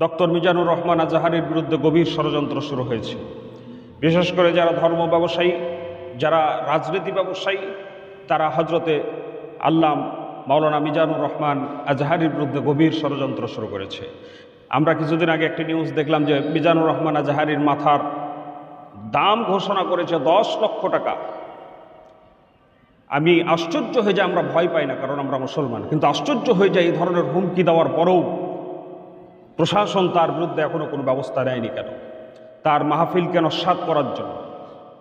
Doctor Mizanur Rahman আজাহারের বিরুদ্ধে গভীর ষড়যন্ত্র শুরু হয়েছে। বিশেষ করে যারা ধর্ম ব্যবসায়ী, যারা রাজনীতি ব্যবসায়ী, তারা হজরতে আল্লাম মাওলানা মিজানুর রহমান আজাহারির বিরুদ্ধে গভীর ষড়যন্ত্র শুরু করেছে। আমরা কিছুদিন আগে একটি নিউজ দেখলাম যে মিজানুর রহমান আজাহারির মাথার দাম ঘোষণা করেছে দশ লক্ষ টাকা। আমি আশ্চর্য হয়ে যাই, আমরা ভয় পাই না, কারণ আমরা মুসলমান। কিন্তু আশ্চর্য হয়ে যায় এই ধরনের হুমকি দেওয়ার পরেও প্রশাসন তার বিরুদ্ধে এখনও কোনো ব্যবস্থা নেয়নি কেন? তার মাহফিলকে নস্বাত করার জন্য,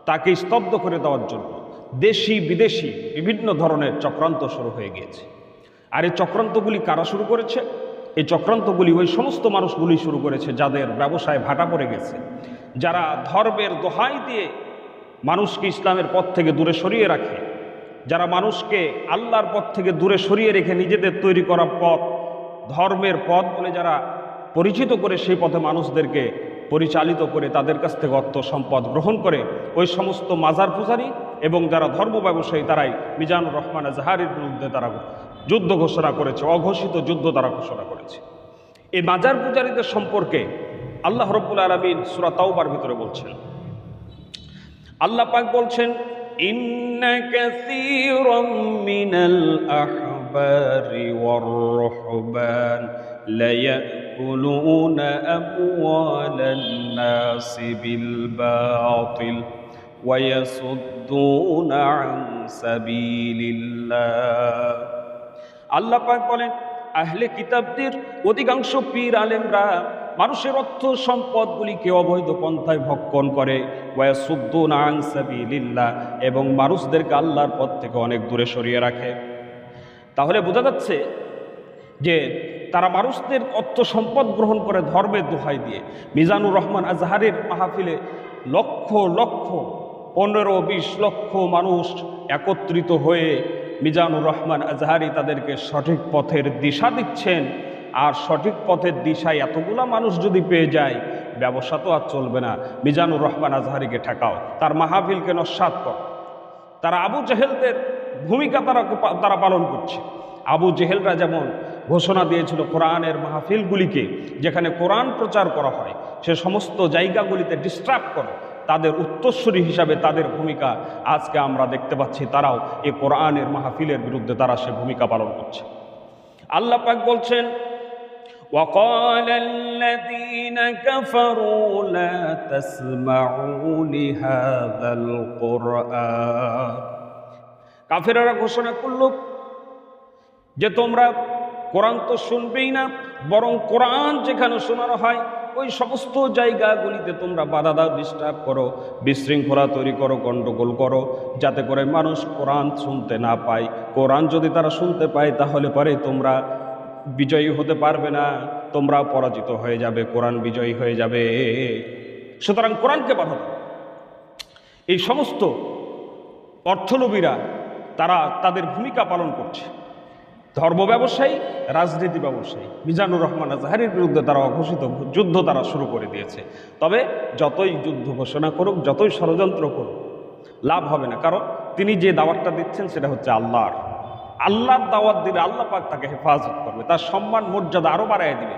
তাকে স্তব্ধ করে দেওয়ার জন্য দেশি, বিদেশি বিভিন্ন ধরনের চক্রান্ত শুরু হয়ে গিয়েছে। আর এই চক্রান্তগুলি কারা শুরু করেছে? এই চক্রান্তগুলি ওই সমস্ত মানুষগুলি শুরু করেছে যাদের ব্যবসায় ভাটা পড়ে গেছে। যারা ধর্মের দোহাই দিয়ে মানুষকে ইসলামের পথ থেকে দূরে সরিয়ে রাখে, যারা মানুষকে আল্লাহর পথ থেকে দূরে সরিয়ে রেখে নিজেদের তৈরি করা পথ, ধর্মের পথ বলে যারা পরিচিত করে সেই পথে মানুষদেরকে পরিচালিত করে তাদের কাছ থেকে অর্থ সম্পদ গ্রহণ করে, ওই সমস্ত মাজার পূজারী এবং যারা ধর্ম ব্যবসায়ী তারাই মিজানুর রহমান আজহারের বিরুদ্ধে তারা যুদ্ধ ঘোষণা করেছে, অঘোষিত যুদ্ধ তারা ঘোষণা করেছে। এই মাজার পূজারীদের সম্পর্কে আল্লাহ রব্বুল আলমিন সুরা তাওবার ভিতরে বলছেন, আল্লাহ পাক বলছেন, ইন্না আমওয়ালান নাসি বিল বাতিল ওয়া ইয়াসুদ্দুনা আন সাবিলিল্লাহ আল্লাহ পাক বলেন, আহলে কিতাবদের অধিকাংশ পীর আলেমরা মানুষের অর্থ সম্পদগুলিকে অবৈধ পন্থায় ভক্ষণ করে এবং মানুষদেরকে আল্লাহর পথ থেকে অনেক দূরে সরিয়ে রাখে। তাহলে বোঝা যাচ্ছে যে তারা মানুষদের অর্থ সম্পদ গ্রহণ করে ধর্মের দোহাই দিয়ে। মিজানুর রহমান আজহারের মাহফিলে লক্ষ লক্ষ, পনেরো, বিশ লক্ষ মানুষ একত্রিত হয়ে মিজানুর রহমান আজহারি তাদেরকে সঠিক পথের দিশা দিচ্ছেন। আর সঠিক পথের দিশায় এতগুলা মানুষ যদি পেয়ে যায়, ব্যবসা তো আর চলবে না। মিজানুর রহমান আজহারিকে ঠেকাও। তার মাহফিলকে নস্বাত কর। তারা আবু জেহেলদের ভূমিকা তারা তারা পালন করছে। আবু জেহেলরা যেমন ঘোষণা দিয়েছিল কোরআনের মাহফিলগুলিকে যেখানে কোরআন প্রচার করা হয় সে সমস্ত জায়গাগুলিতে ডিস্টার্ব করো তাদের উত্তরস্বরী হিসাবে তাদের ভূমিকা আজকে আমরা দেখতে পাচ্ছি তারাও এই কোরআনের মাহফিলের বিরুদ্ধে তারা সে ভূমিকা পালন করছে আল্লাহ পাক বলছেন وقال الذين كفروا لا تسمعوا لهذا القرآن কাফেরারা ঘোষণা করল যে তোমরা কোরআন তো শুনবেই না, বরং কোরআন যেখানে শোনানো হয়, ওই সমস্ত জায়গাগুলিতে তোমরা বাধা দাও ডিস্টার্ব করো, বিশৃঙ্খলা তৈরি করো গণ্ডগোল করো, যাতে করে মানুষ কোরআন শুনতে না পায়। কোরআন যদি তারা শুনতে পায়, তাহলে পরে তোমরা বিজয়ী হতে পারবে না তোমরা পরাজিত হয়ে যাবে, কোরআন বিজয়ী হয়ে যাবে। সুতরাং কোরআনকে বাধা দাও। এই সমস্ত অর্থলোভীরা, তারা তাদের ভূমিকা পালন করছে। ধর্ম ব্যবসায়ী, রাজনীতি ব্যবসায়ী, মিজানুর রহমান আজহারির বিরুদ্ধে তারা অঘোষিত যুদ্ধ তারা শুরু করে দিয়েছে। তবে যতই যুদ্ধ ঘোষণা করুক, যতই ষড়যন্ত্র করুক, লাভ হবে না। কারণ তিনি যে দাওয়াতটা দিচ্ছেন সেটা হচ্ছে আল্লাহর। আল্লাহর দাওয়াত দিলে আল্লাহ পাক তাকে হেফাজত করবে, তার সম্মান, মর্যাদা আরও বাড়াই দিবে।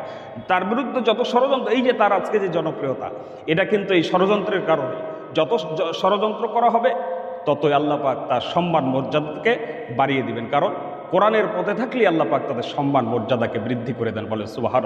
তার বিরুদ্ধে যত ষড়যন্ত্র, এই যে তার আজকে যে জনপ্রিয়তা, এটা কিন্তু এই ষড়যন্ত্রের কারণে যত ষড়যন্ত্র করা হবে, ততই আল্লাহ পাক তার সম্মান, মর্যাদাকে বাড়িয়ে দিবেন। কারণ কোরআনের পথে থাকলে আল্লাহ পাক তাদের সম্মান মর্যাদাকে বৃদ্ধি করে দেন বলে সুবাহার